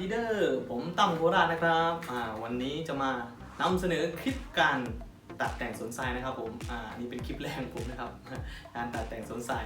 ดีเดอร์ผมตั้มโคราชนะครับอ่าวันนี้จะมานำเสนอคลิปการตัดแต่งสวนทรายนะครับผมอ่านี่เป็นคลิปแรกของผมนะครับการตัดแต่งสวนทราย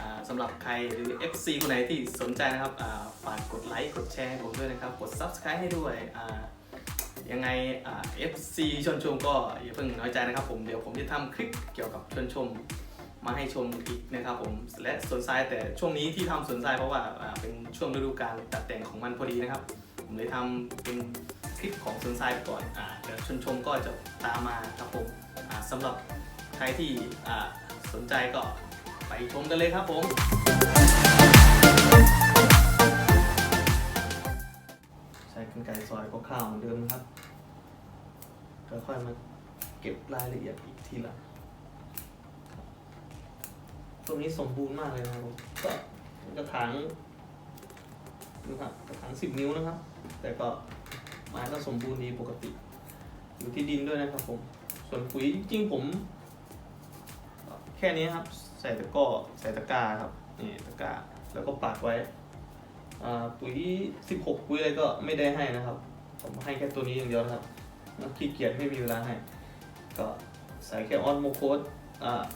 อ่าสำหรับใครหรือ FC คนไหนที่สนใจนะครับอ่าฝากกดไลค์กดแชร์ให้ผมด้วยนะครับกด Subscribe ให้ด้วยอ่ายังไงอ่า FC ชวนชมก็อย่าเพิ่งน้อยใจนะครับผมเดี๋ยวผมจะทำคลิปเกี่ยวกับชวนชม มาให้ชมอีกนะครับผมและสวนทรายแต่ช่วงนี้ที่ทำสวนทรายเพราะว่าเป็นช่วงฤดูกาลตัดแต่งของมันพอดีนะครับ ผมเลยทำเป็นคลิปของสวนทรายไปก่อนอ่าเดี๋ยวชวนชมก็จะตามมาครับผมอ่าสำหรับใครที่อ่าสนใจก็ไปชมกันเลยครับผมใช้กรรไกรซอยคร่าวเหมือนเดิมนะครับแล้วค่อยมาเก็บรายละเอียดอีกทีลัง ตรงนี้สมบูรณ์มากเลยนะครับผมก็กระถางนะครับกระถางสิบนิ้วนะครับ แต่ก็ไม้ก็สมบูรณ์ดีปกติ อยู่ที่ดินด้วยนะครับผมส่วนปุ๋ยจริงผม แค่นี้ครับ ใส่ตะก้อใส่ตะกร้าครับนี่ตะกร้าแล้วก็ปักไว้ปุ๋ย 16 ปุ๋ยอะไรก็ไม่ได้ให้นะครับ ผมให้แค่ตัวนี้อย่างเดียวนะครับขี้เกียจไม่มีเวลาให้ ก็ใส่แค่ออนโมโคส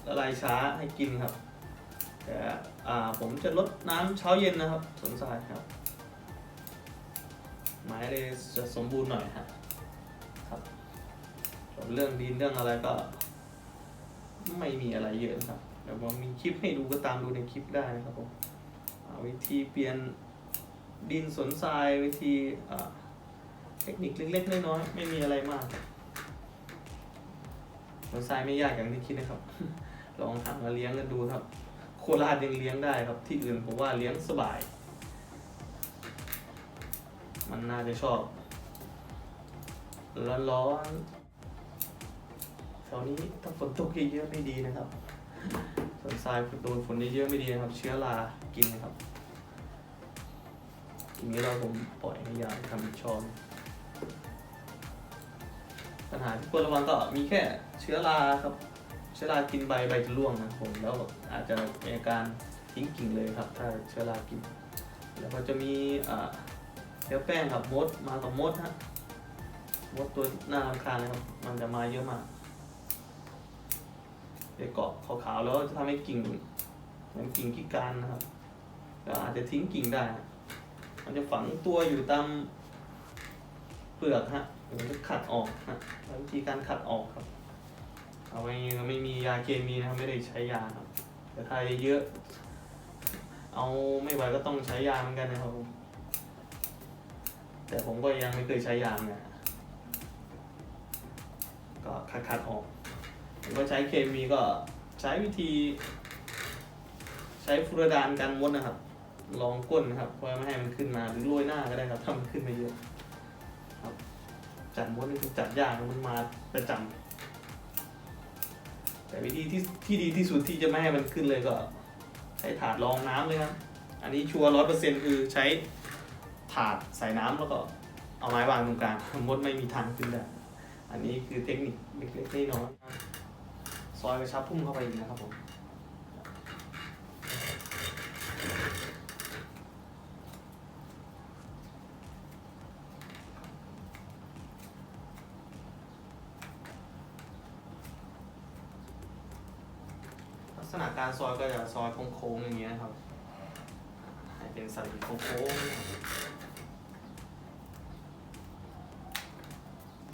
ละลายช้าให้กินครับ แต่ผมจะลดน้ำเช้าเย็นนะครับสนทรายครับ ไม้เลยจะสมบูรณ์หน่อยฮะครับส่วนเรื่องดินเรื่องอะไรก็ ไม่มีอะไรเยอะครับเดี๋ยวผมมีคลิปให้ดูก็ตามดูในคลิปได้นะครับผมวิธีเปลี่ยนดินสนทรายวิธีเทคนิคเล็กๆน้อยๆไม่มีอะไรมากสนทรายไม่ยากอย่างที่คิดนะครับ ลองหามาเลี้ยงกันดูครับ โคราชยังเลี้ยงได้ครับ ที่อื่นผมว่าเลี้ยงสบาย มันน่าจะชอบ ร้อนๆแถวนี้ถ้าฝนตกเยอะๆไม่ดีนะครับส่วนทรายโดนฝนเยอะๆไม่ดีนะครับ เชื้อรากินนะครับทีนี้เราผมปล่อยให้ยาทำช้อนปัญหาที่ควรระวังก็มีแค่เชื้อราครับ เชื้อรากินใบใบจะร่วงนะครับผมแล้วอาจจะมีอาการทิ้งกิ่งเลยครับ ถ้าเชื้อรากิน แล้วก็จะมีอ่าเนื้อแป้งครับมดมากับมดฮะมดตัวหน้ารำคาญนะครับ มันจะมาเยอะมากไปเกาะขาวๆแล้วจะทำให้กิ่งเหมันกิ่งพิการนะครับแล้วอาจจะทิ้งกิ่งได้ฮะมันจะฝังตัวอยู่ตามเปลือกฮะมันจะขัดออกฮะแล้ววิธีการขัดออกครับ เอาไว้ไม่มียาเคมีนะครับไม่ได้ใช้ยาครับ แต่ถ้าเยอะ เอาไม่ไหวก็ต้องใช้ยาเหมือนกันนะครับผมแต่ผมก็ยังไม่เคยใช้ยาเนี่ยก็คัดคัดๆออกหรือว่าใช้เคมีก็ใช้วิธี ใช้ฟูรดานกันมดนะครับลองก้นนะครับเพื่อไม่ให้มันขึ้นมาหรือโรยหน้าก็ได้ครับถ้ามันขึ้นมาเยอะ ครับ จัดมดนี่คือจัดยากมันมาประจำ แต่วิธีที่ที่ดีที่สุดที่จะไม่ให้มันขึ้นเลยก็ ใช้ถาดรองน้ำเลยครับ อันนี้ชัวร์ร้อยเปอร์เซ็นต์คือใช้ถาดใส่น้ำแล้วก็เอาไม้วางตรงกลางมดไม่มีทางขึ้นได้อันนี้คือเทคนิคเล็กๆน้อยๆซอยกระชับพุ่มเข้าไปอีกนะครับผม ลักษณะการ ซอยก็จะซอยโค้งๆอย่างเงี้ยครับ ให้เป็นสันโค้งๆ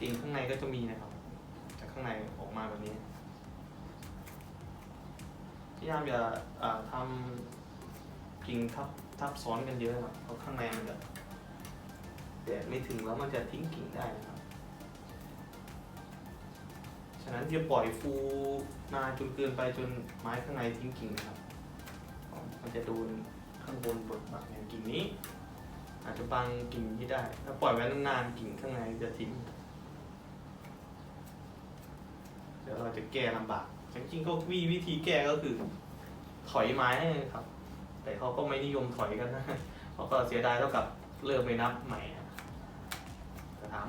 กิ่งข้างในก็จะมีนะครับจากข้างในออกมาแบบนี้พยายามอย่าทำกิ่งทับทับซ้อนกันเยอะครับเพราะข้างในมันจะแดดไม่ถึงแล้วมันจะทิ้งกิ่งได้นะครับะนั้นอย่าปล่อยฟูนานจนเกินไปจนไม้ข้างในทิ้งกิ่งนะครับ มันจะโดนข้างบนบดบังอย่างกิ่งนี้ อาจจะบังกิ่งที่ได้ ถ้าปล่อยไว้นานๆกิ่งข้างในจะทิ้ง เดี๋ยวเราจะแก้ลำบากจริงๆก็วิวิธีแก้ก็คือ ถอยไม้ครับ แต่เขาก็ไม่นิยมถอยกันนะเขาก็เสียดายเท่ากับเริ่มไปนับใหม่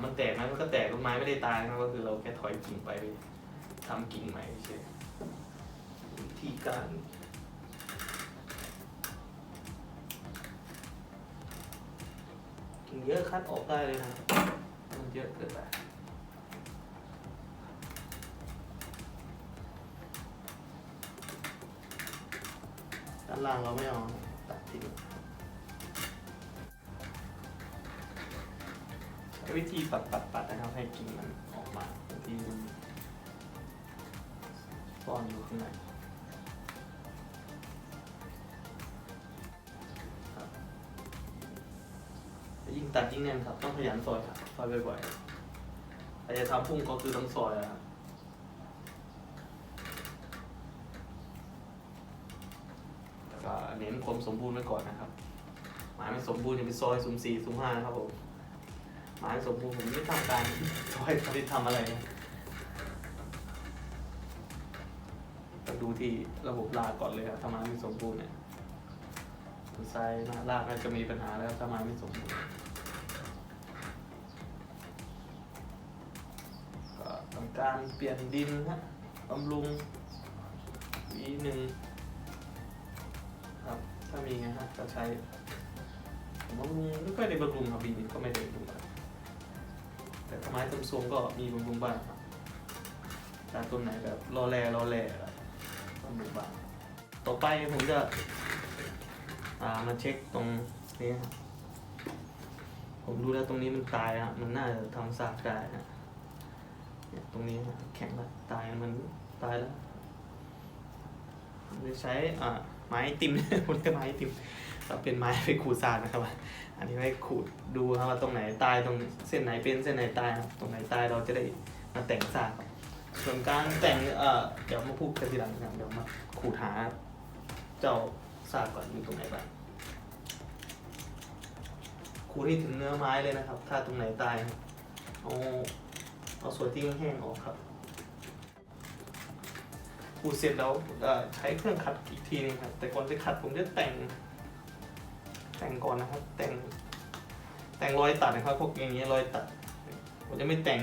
มันแตกไหมมันก็แตกต้นไม้ไม่ได้ตายนะก็คือเราแค่ถอยกิ่งไปทำกิ่งใหม่เฉยวิธีการกิ่งเยอะคัดออกได้เลยนะ มันเยอะเกินไปด้านล่างเราไม่เอาตัดทิ้ง วิธีปัดปัดปัดนะครับให้กิ่งมันออกมาบางทีมันซ่อนอยู่ข้างในยิ่งตัดยิ่งแน่นครับ ต้องขยันซอยครับซอยบ่อยๆแต่จะทำพุ่งก็คือต้องซอยอะครับก็เน้นความสมบูรณ์ไว้ก่อนนะครับ หมายไม่สมบูรณ์อย่าไปซอยสุ่มสี่สุ่มห้านะครับผม หมายสมบูรณ์ผมไม่ทำการซอยผลิตทำอะไรนะต้องดูที่ระบบรากก่อนเลยครับถ้าไม้ไม่สมบูรณ์เนี่ยไซส์หน้ารากก็จะมีปัญหาแล้วถ้าไม้ไม่สมบูรณ์ก็ทำการเปลี่ยนดินฮะบำรุงวีหนึ่งครับถ้ามีไงฮะก็ใช้ผมบำรุงไม่ค่อยได้บำรุงครับวีนี้ก็ไม่ได้บำรุง แต่ไม้ต้นทรงก็มีบำรุงบ้างครับแต่ต้นไหนแบบรอแรรอแรบำรุงบ้างต่อไปผมจะามาเช็คตรงนี้ครับผมดูแล้วตรงนี้มันตายฮะมันน่าจะทำซากได้ฮะเนี่ยตรงนี้ฮะแข็งแล้วตายมันตายแล้วจะใช้อ่าไม้ติมผมเรียกไม้ติม เราเป็นไม้ไปขูดทรายนะครับอันนี้ไว้ขูดดูครับว่าตรงไหนตายตรงเส้นไหนเป็นเส้นไหนตายครับตรงไหนตายเราจะได้มาแต่งซากครับส่วนการแต่งเอ่อเดี๋ยวมาพูดกันทีหลังนะครับเดี๋ยวมาขูดหาเจ้าซากก่อนอยู่ตรงไหนบ้างขูดให้ถึงเนื้อไม้เลยนะครับ ถ้าตรงไหนตายเอาเอาส่วนที่แห้งออกครับขูดเสร็จแล้วใช้เครื่องขัดอีกทีนึงครับแต่ก่อนจะขัดผมจะแต่ง แต่งก่อนนะครับ แต่ง แต่งรอยตัดนะครับ พวกอย่างเงี้รอยตัด ผมจะไม่แต่ง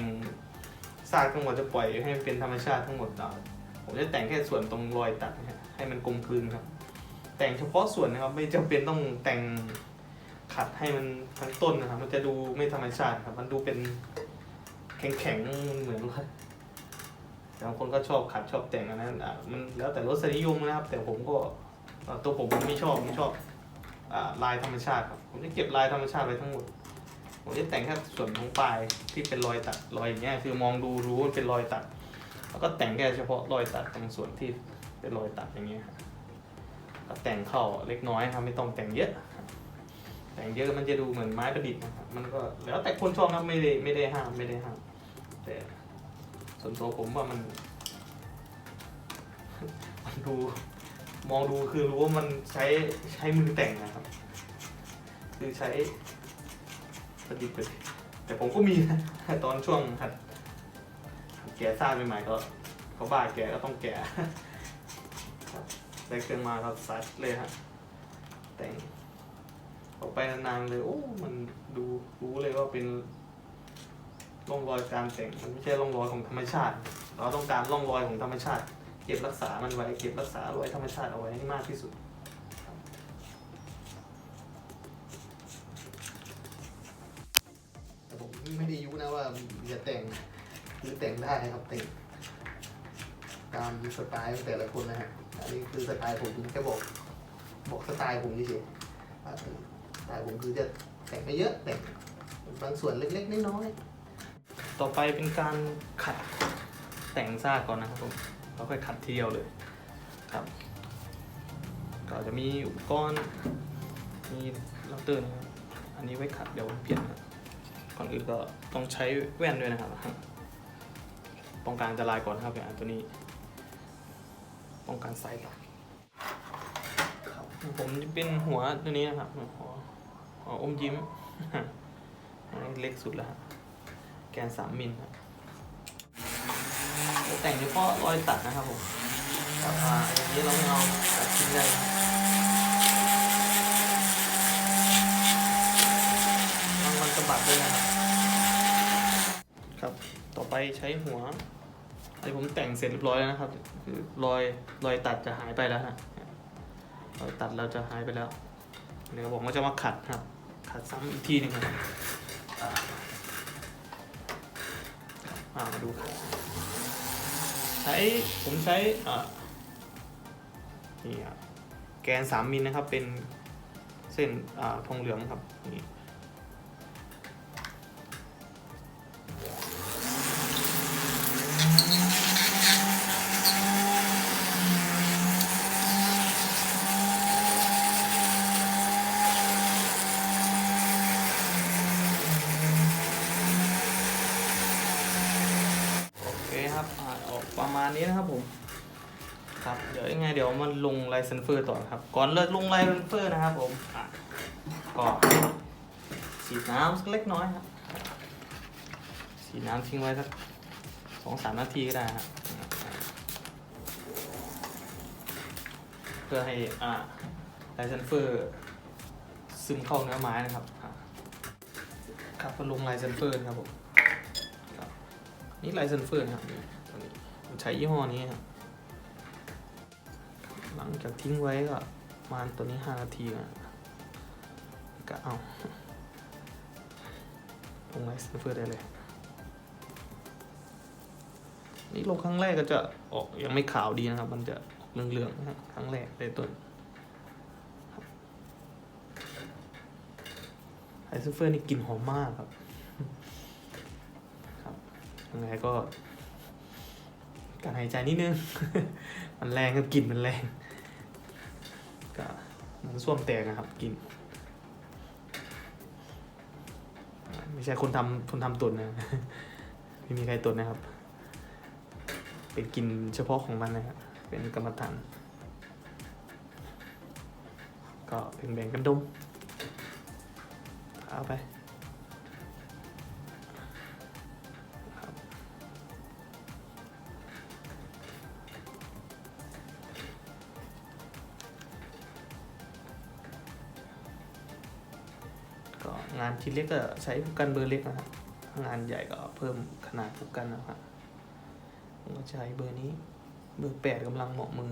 ซากทั้งหมดจะปล่อยให้มันเป็นธรรมชาติทั้งหมดอะผมจะแต่งแค่ส่วนตรงรอยตัดนะฮะให้มันกลมกลืนครับ แต่งเฉพาะส่วนนะครับ ไม่จำเป็นต้องแต่งขัดให้มันทั้งต้นนะครับ มันจะดูไม่ธรรมชาติครับ มันดูเป็นแข็งๆเหมือนว่าแต่บางคนก็ชอบขัดชอบแต่งอันนั้นอะมันแล้วแต่รสนิยมนะครับ แต่ผมก็ตัวผมไม่ชอบผมชอบ ลายธรรมชาติครับ ผมจะเก็บลายธรรมชาติไว้ทั้งหมด ผมจะแต่งแค่ส่วนของปลายที่เป็นรอยตัดรอยอย่างเงี้ยคือมองดูรู้ว่าเป็นรอยตัด แล้วก็แต่งแค่เฉพาะรอยตัดตรงส่วนที่เป็นรอยตัดอย่างเงี้ยครับก็แต่งเข้าเล็กน้อยครับไม่ต้องแต่งเยอะ แต่งเยอะมันจะดูเหมือนไม้ประดิษฐ์นะครับมันก็แล้วแต่คนชอบนะไม่ได้ไม่ได้ห้ามไม่ได้ห้ามแต่ส่วนตัวผมว่ามัน มันดู มองดูคือรู้ว่ามันใช้ใช้มือแต่งนะครับ คือใช้ประดิษฐ์ไปแต่ผมก็มีนะตอนช่วงหัดแกะซ่ากใหม่ๆก็เขาบ้าแกะก็ต้องแกะครับได้เครื่องมาครับซัดเลยฮะแต่งออกไปนานๆเลยโอ้ มันดูรู้เลยว่าเป็นร่องรอยการแต่งมันไม่ใช่ร่องรอยของธรรมชาติ เราต้องการร่องรอยของธรรมชาติ เก็บรักษามันไว้ เก็บรักษารอยธรรมชาติเอาไว้ให้มากที่สุดครับแต่ผมไม่ได้ยุนะว่าจะแต่งหรือแต่งได้นะครับแต่งตามสไตล์ของแต่ละคนนะฮะอันนี้คือสไตล์ผมผมแค่บอก บอกสไตล์ผมเฉยๆว่าแต่ผมคือจะแต่งไม่เยอะแต่งบางส่วนเล็กๆน้อยๆต่อไปเป็นการขัดแต่งซากก่อนนะครับผม เราค่อยขัดทีเดียวเลยครับ ก็จะมีอุปกรณ์มีลังเตอร์นะครับอันนี้ไว้ขัดเดี๋ยวเปลี่ยนนะก่อนอื่นก็ต้องใช้แว่นด้วยนะครับป้องกันอันตรายก่อนครับอย่างตัวนี้ป้องกันสายตาผมจะเป็นหัวตัวนี้นะครับหัวหัวอมยิ้มอันนี้เล็กสุดแล้วฮะแกนสามมิลครับ แต่งเฉพาะรอยตัดนะครับผมครับอ่าอย่างนี้เราไม่เอาตัดทิ้งได้นะมันมันสะบัดด้วยนะครับ ครับ ต่อไปใช้หัวอันนี้ผมแต่งเสร็จเรียบร้อยแล้วนะครับ คือรอยรอยตัดจะหายไปแล้วฮะรอยตัดเราจะหายไปแล้วเดี๋ยวผมก็จะมาขัดครับ ขัดซ้ำอีกทีหนึ่งนะครับมาดูครับ ช้ผมใช้อ่านี่ครับแกนสามมิลนะครับเป็นเส้นอ่าทองเหลืองครับนี่ คครับอ่าออกประมาณนี้นะครับผมครับเดี๋ยวยังไงเดี๋ยวมันลงไลเซนเฟอร์ต่อครับ ก่อนเลิกลงไลเซนเฟอร์นะครับผมอะก็ฉีดน้ำสักเล็กน้อยครับฉีดน้ำทิ้งไว้สักสองสามนาทีก็ได้ครับเพื่อให้อ่าไลเซนเฟอร์ซึมเข้าเนื้อไม้นะครับครับก็ลงไลเซนเฟอร์ครับผม นี่ไลเซนเฟอร์นะครับนี่ตัวนี้ผมใช้ยี่ห้อนี้ครับหลังจากทิ้งไว้ก็ประมาณตัวนี้ห้านาทีนะก็เอาลงไลเซนเฟอร์ได้เลยนี่ลงครั้งแรกก็จะออกยังไม่ขาวดีนะครับ มันจะออกเหลืองๆนะครั้งแรกเลยต้นไลเซนเฟอร์นี่กลิ่นหอมมากครับ ยังไงก็ การหายใจนิดนึง มันแรงก็กลิ่นมันแรงก็มือนส้วมแตกนะครับกลิ่นไม่ใช่คนทำคนทำตุนนะ ไม่มีใครตุนนะครับ เป็นกลิ่นเฉพาะของมันนะครับเป็นกรรมฐานก็เป็นแบ่งกันดมเอาไป งานชิ้นเล็กก็ใช้ผู้กันเบอร์เล็กนะครับงานใหญ่ก็เพิ่มขนาดผู้กันนะครับผมก็ใช้เบอร์นี้ เบอร์แปดกำลังเหมาะมือ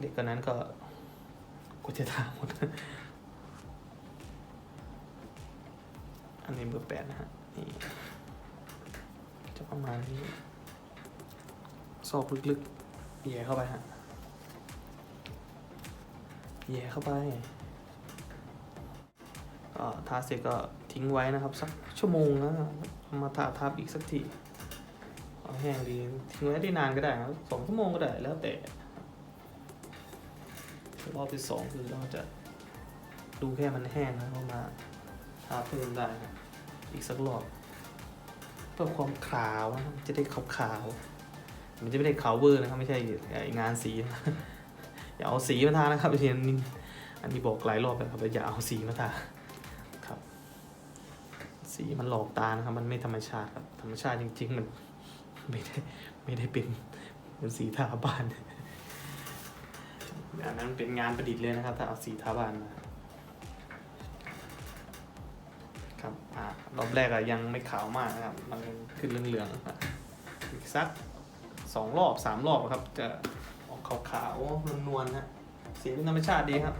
เล็กกว่านั้นก็กูจะถามหมด อันนี้เบอร์แปดนะฮะนี่จะประมาณนี้ซอกลึกๆแย่เข้าไปฮะแย่เข้าไป ทาเสร็จก็ทิ้งไว้นะครับสักชั่วโมงนะมาทาทับอีกสักทีเอาแห้งดีทิ้งไว้ได้นานก็ได้นะสองชั่วโมงก็ได้แล้วแต่รอบที่สองคือเราจะดูแค่มันแห้งนะเรามาทาเพิ่มได้นะอีกสักรอบเพื่อความขาวนะจะได้ขาวขาวๆมันจะไม่ได้ขาวเวอร์นะครับไม่ใช่งานสีนะอย่าเอาสีมาทานะครับอันนี้อันนี้บอกหลายรอบแล้วครับอย่าเอาสีมาทา สีมันหลอกตานะครับ มันไม่ธรรมชาติครับ ธรรมชาติจริง ๆ มันไม่ได้ไม่ได้เป็นเป็นสีทาบ้านอันนั้นเป็นงานประดิษฐ์เลยนะครับ ถ้าเอาสีทาบ้านมาครับอ่ารอบแรกอะยังไม่ขาวมากนะครับ มันขึ้นเหลืองๆอีกสักสองรอบสามรอบครับ จะออกขาวๆนวลๆนะสีเป็นธรรมชาติดีครับ